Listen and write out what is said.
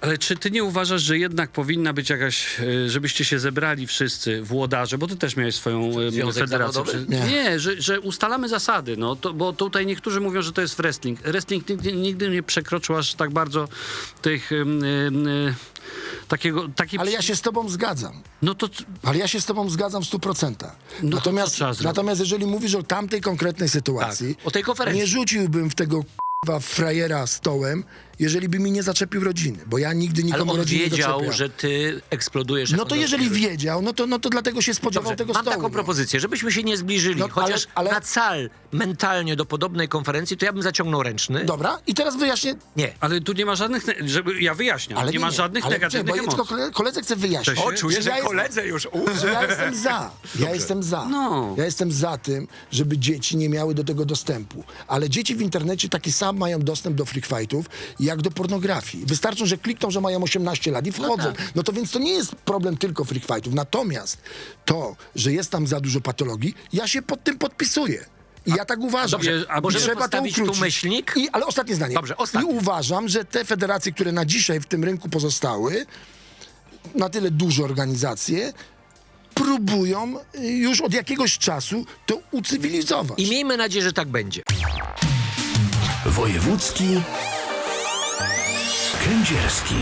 Ale czy ty nie uważasz, że jednak powinna być jakaś, e, żebyście się zebrali wszyscy włodarze, bo ty też miałeś swoją e, Związek federację. Zawodowy? Nie. Nie, że, że ustalamy zasady, no, to, bo tutaj niektórzy mówią, że to jest wrestling. Wrestling nigdy, nigdy nie przekroczył aż tak bardzo tych... em, e, takiego, takiej... Ale ja się z tobą zgadzam. No to... Ale ja się z tobą zgadzam w 100%. No to natomiast, natomiast jeżeli mówisz o tamtej konkretnej sytuacji, Tak, o tej konferencji. nie rzuciłbym w tego k***wa frajera stołem, jeżeli by mi nie zaczepił rodziny, bo ja nigdy Ale nikomu on rodziny nie wiedział, zaczepiam. że ty eksplodujesz. No to jeżeli wiedział, no to, no to dlatego się spodziewał Dobrze, tego mam stołu. taką no. propozycję, żebyśmy się nie zbliżyli, No, chociaż ale- ale- na cal mentalnie do podobnej konferencji, to ja bym zaciągnął ręczny. Dobra, i teraz wyjaśnię. Nie. Ale tu nie ma żadnych, żeby, ja wyjaśniam, Ale nie, ma żadnych ale negatywnych czekaj, bo ja tylko emocji. kole- koledze chcę wyjaśnić. O, czuję, że ja jestem- już... że ja jestem za. Ja jestem za. No. Ja jestem za tym, żeby dzieci nie miały do tego dostępu. Ale dzieci w internecie taki sam mają dostęp do freak fightów, jak do pornografii. Wystarczą, że klikną, że mają 18 lat i wchodzą. No, to więc to nie jest problem tylko freak fightów. Natomiast to, że jest tam za dużo patologii, ja się pod tym podpisuję. I ja tak uważam. Dobrze, a możemy trzeba to postawić tu myślnik? I, ale ostatnie zdanie. Dobrze, ostatnie. I uważam, że te federacje, które na dzisiaj w tym rynku pozostały, na tyle duże organizacje, próbują y, już od jakiegoś czasu to ucywilizować. I miejmy nadzieję, że tak będzie. Wojewódzki Kędzierski.